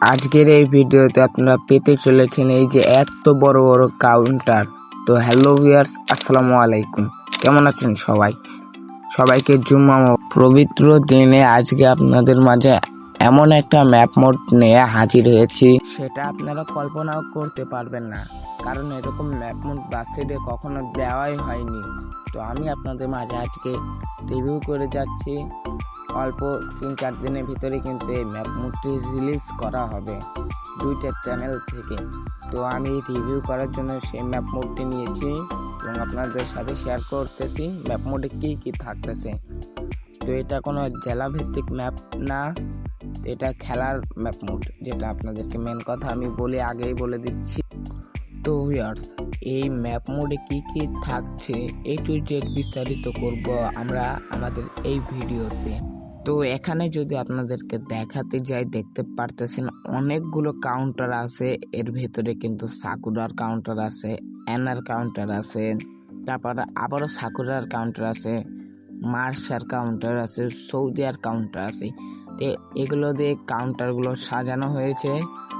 আজকের এই ভিডিওতে আপনারা পেতে চলেছেন এই যে এত বড় বড় কাউন্টার তো হ্যালো ভিউয়ার্স আসসালামু আলাইকুম। কেমন আছেন সবাই? সবাইকে জুম্মা পবিত্র দিনে আজকে আপনাদের মাঝে এমন একটা ম্যাপ মোড নিয়ে হাজির হয়েছি। সেটা আপনারা কল্পনাও করতে পারবেন না। কারণ এরকম ম্যাপ মোড বাসেটে কখনো দেওয়াই হয়নি। তো আমি আপনাদের মাঝে আজকে রিভিউ করে যাচ্ছি। অল্প তিন চার দিনের ভিতরে কিন্তু এই ম্যাপ মোডটি রিলিজ করা হবে দুইটা চ্যানেল থেকে। তো আমি রিভিউ করার জন্য সেই ম্যাপ মোডটি নিয়েছি এবং আপনাদের সাথে শেয়ার করতেছি ম্যাপ মোডে কী কী থাকতেছে। তো এটা কোনো জেলা ভিত্তিক ম্যাপ না, এটা খেলার ম্যাপ মোড, যেটা আপনাদেরকে মেন কথা আমি বলে আগেই বলে দিচ্ছি। তো ভিউয়ার্স এই ম্যাপ মোডে কি কি থাকছে এই টু জেড বিস্তারিত করব আমরা আমাদের এই ভিডিওতে। তো এখানে যদি আপনাদেরকে দেখাতে যাই, দেখতে পারতেছেন অনেকগুলো কাউন্টার আছে। এর ভেতরে কিন্তু সাকুরার কাউন্টার আছে অ্যানার কাউন্টার আছে, তারপর আবারও সাকুরার কাউন্টার আছে মার্শার কাউন্টার আছে সৌদিয়ার কাউন্টার আছে। তো এগুলো দিয়ে কাউন্টারগুলো সাজানো হয়েছে।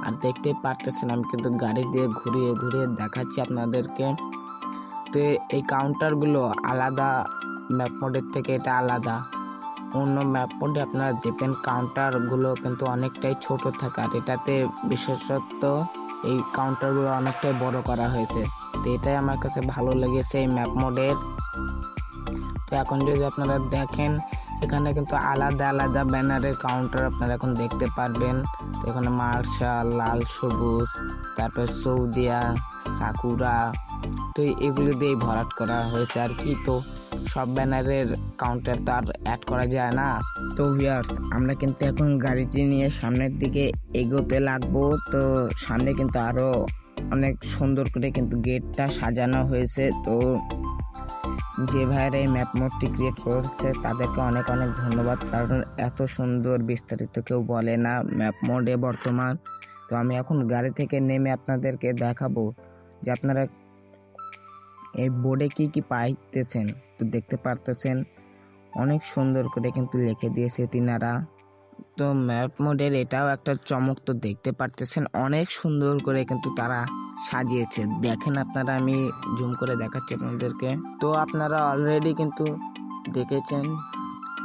আর দেখতে পারতেছেন, আমি কিন্তু গাড়ি দিয়ে ঘুরিয়ে ঘুরিয়ে দেখাচ্ছি আপনাদেরকে। তো এই কাউন্টারগুলো আলাদা ম্যাপ মোডের থেকে এটা আলাদা। অন্য ম্যাপ মোডে আপনারা দেখবেন কাউন্টারগুলো কিন্তু অনেকটাই ছোট থাকে। আর এটাতে বিশেষত এই কাউন্টারগুলো অনেকটাই বড় করা হয়েছে। তো এটাই আমার কাছে ভালো লেগেছে এই ম্যাপ মোডের তো এখন যদি আপনারা দেখেন, এখানে কিন্তু আলাদা আলাদা ব্যানারের কাউন্টার আপনারা এখন দেখতে পারবেন। তো এখানে মার্শাল, লাল সবুজ, তারপর সৌদিয়া, সাকুরা, তো এগুলো দিয়েই ভরাট করা হয়েছে আর কি। তো সব ব্যানারের কাউন্টার তো আর অ্যাড করা যায় না। তো ভিয়ার্স আমরা কিন্তু এখন গাড়িটি নিয়ে সামনের দিকে এগোতে লাগবো। তো সামনে কিন্তু আরও অনেক সুন্দর করে কিন্তু গেটটা সাজানো হয়েছে। তো যে ভাইয়েরা এই ম্যাপ মোডটি ক্রিয়েট করেছে, তাদেরকে অনেক অনেক ধন্যবাদ। কারণ এত সুন্দর বিস্তারিত কেউ বলে না ম্যাপ মোডে বর্তমান। তো আমি এখন গাড়ি থেকে নেমে আপনাদেরকে দেখাবো যে আপনারা এই বোর্ডে কি কি পাইতেছেন? তো দেখতে পারতেছেন, অনেক সুন্দর করে কিন্তু লিখে দিয়েছে তিনারা। তো ম্যাপ মোডের এটাও একটা চমক তো দেখতে পারতেছেন, অনেক সুন্দর করে কিন্তু তারা সাজিয়েছে। দেখেন আপনারা, আমি জুম করে দেখাচ্ছি আপনাদেরকে। তো আপনারা অলরেডি কিন্তু দেখেছেন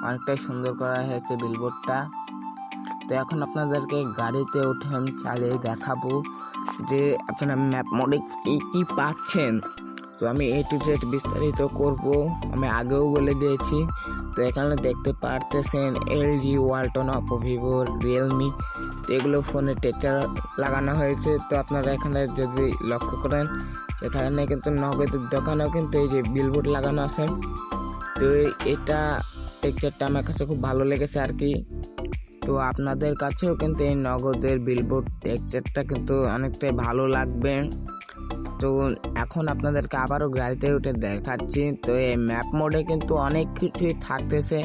অনেকটাই সুন্দর করা হয়েছে বিলবোর্ডটা তো এখন আপনাদেরকে গাড়িতে উঠে আমি চালিয়ে দেখাবো যে আপনারা ম্যাপ মোডে কী কী পাচ্ছেন। তো আমি এ টু জেড বিস্তারিত করব। আমি আগেও বলে দিয়েছি, তো এখানে দেখতে পারতেছেন LG Walton Oppo Vivo Realme এগুলো ফোনে টেকচার লাগানো হয়েছে, তো আপনারা এখানে যদি লক্ষ্য করেন, এখানে কিন্তু নগদের দোকানেও কিন্তু এই যে বিলবোর্ড লাগানো আছে। তো এটা টেকচারটা আমার কাছে খুব ভালো লেগেছে আর কি। তো আপনাদের কাছেও কিন্তু এই নগদের বিলবোর্ড টেকচারটা কিন্তু অনেকটাই ভালো লাগবে। তো এখন আপনাদেরকে আবারও গাড়িতে উঠে দেখাচ্ছি। তো এই ম্যাপ মোডে কিন্তু অনেক কিছুই থাকতেছে।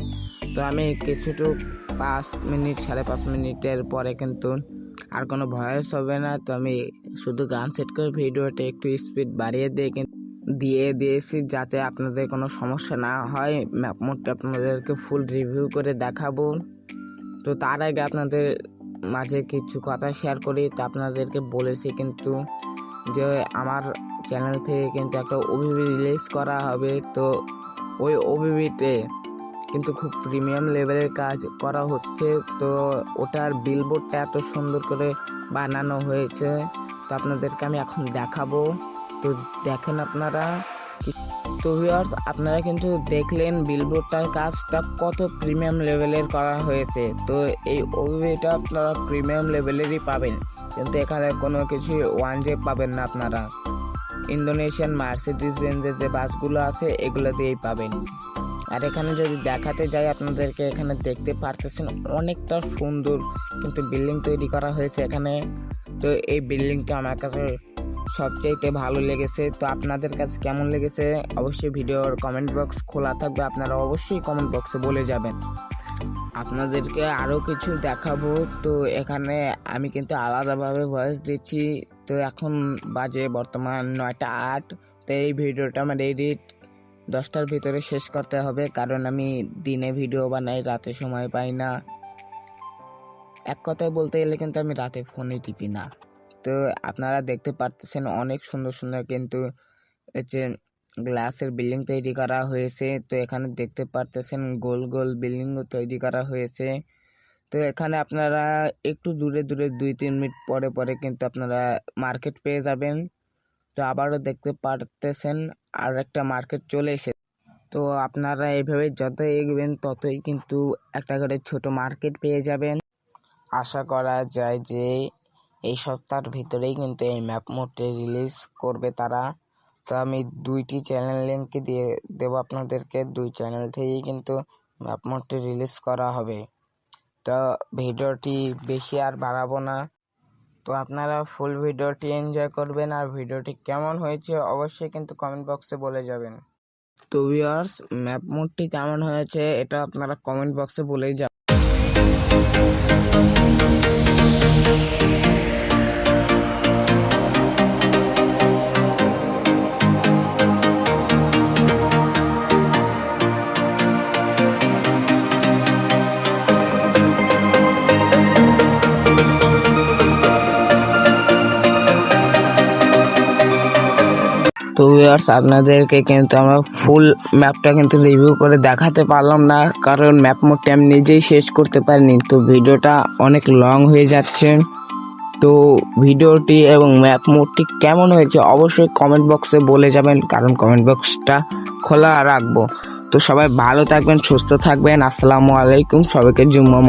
তো আমি কিছুটু পাঁচ মিনিট, সাড়ে পাঁচ মিনিটের পরে কিন্তু আর কোনো ভয়েস হবে না। তো আমি শুধু গান সেট করে ভিডিওটা একটু স্পিড বাড়িয়ে দিয়ে কিন্তু দিয়ে দিয়েছি যাতে আপনাদের কোনো সমস্যা না হয়। ম্যাপ মোডটা আপনাদেরকে ফুল রিভিউ করে দেখাবো। তো তার আগে আপনাদের মাঝে কিছু কথা শেয়ার করি। তো আপনাদেরকে বলেছি কিন্তু যে আমার চ্যানেল থেকে কিন্তু একটা ওবিবি রিলিজ করা হবে। তো ওই ওবিবিতে কিন্তু খুব প্রিমিয়াম লেভেলের কাজ করা হচ্ছে। তো ওটার বিলবোর্ডটা এত সুন্দর করে বানানো হয়েছে। তো আপনাদেরকে আমি এখন দেখাবো। তো দেখেন আপনারা তো ভিউয়ার্স আপনারা কিন্তু দেখলেন বিলবোর্ডটার কাজটা কত প্রিমিয়াম লেভেলের করা হয়েছে। তো এই ওবিবিটা আপনারা প্রিমিয়াম লেভেলেরই পাবেন। কিন্তু এখানে কোনো কিছু ওয়ান জে পাবেন না আপনারা। ইন্দোনেশিয়ান মার্সিডিস বেঞ্জের যে বাসগুলো আছে, এগুলো দিয়েই পাবেন। আর এখানে যদি দেখাতে যাই, আপনাদেরকে এখানে দেখতে পারতেছেন অনেকটা সুন্দর কিন্তু বিল্ডিং তৈরি করা হয়েছে এখানে। তো এই বিল্ডিংটা আমার কাছে সবচাইতে ভালো লেগেছে। তো আপনাদের কাছে কেমন লেগেছে? অবশ্যই ভিডিওর কমেন্ট বক্স খোলা থাকবে। আপনারা অবশ্যই কমেন্ট বক্সে বলে যাবেন। আপনাদেরকে আরও কিছু দেখাবো। তো এখানে আমি কিন্তু আলাদাভাবে ভয়েস দিচ্ছি। তো এখন বাজে বর্তমান নয়টা আট। তো এই ভিডিওটা আমার এডিট দশটার ভিতরে শেষ করতে হবে। কারণ আমি দিনে ভিডিও বানাই, রাতে সময় পাই না। এক কথায় বলতে গেলে কিন্তু আমি রাতে ফোনে টিপি না। তো আপনারা দেখতে পারতেছেন অনেক সুন্দর সুন্দর কিন্তু হচ্ছে গ্লাসের বিল্ডিং তৈরি করা হয়েছে। তো এখানে দেখতে পারতেছেন গোল গোল বিল্ডিংও তৈরি করা হয়েছে। তো এখানে আপনারা একটু দূরে দূরে দুই তিন মিনিট পরে পরে কিন্তু আপনারা মার্কেট পেয়ে যাবেন। তো আবারও দেখতে পারতেছেন আর একটা মার্কেট চলে এসে তো আপনারা এইভাবে যত এগোবেন ততই কিন্তু একটা করে ছোট মার্কেট পেয়ে যাবেন। আশা করা যায় যে এই সপ্তাহের ভিতরেই কিন্তু এই ম্যাপ মোডটি রিলিজ করবে তারা। তো আমি দুইটি চ্যানেল লিঙ্ক দিয়ে দেবো আপনাদেরকে। দুই চ্যানেল থেকেই কিন্তু ম্যাপ মোডটি রিলিজ করা হবে। তো ভিডিওটি বেশি আর বাড়াবো না। তো আপনারা ফুল ভিডিওটি এনজয় করবেন আর ভিডিওটি কেমন হয়েছে অবশ্যই কিন্তু কমেন্ট বক্সে বলে যাবেন। তো ভিউয়ার্স ম্যাপ মোডটি কেমন হয়েছে এটা আপনারা কমেন্ট বক্সে বলেই যাবেন। তো ভিউয়ার্স আপনাদেরকে কিন্তু আমরা ফুল ম্যাপটা কিন্তু রিভিউ করে দেখাতে পারলাম না, কারণ ম্যাপ মোডটি আমি নিজেই শেষ করতে পারিনি। তো ভিডিওটা অনেক লং হয়ে যাচ্ছে। তো ভিডিওটি এবং ম্যাপ মোডটি কেমন হয়েছে অবশ্যই কমেন্ট বক্সে বলে যাবেন, কারণ কমেন্ট বক্সটা খোলা রাখব। তো সবাই ভালো থাকবেন, সুস্থ থাকবেন। আসসালামু আলাইকুম। সবাইকে জুম্মা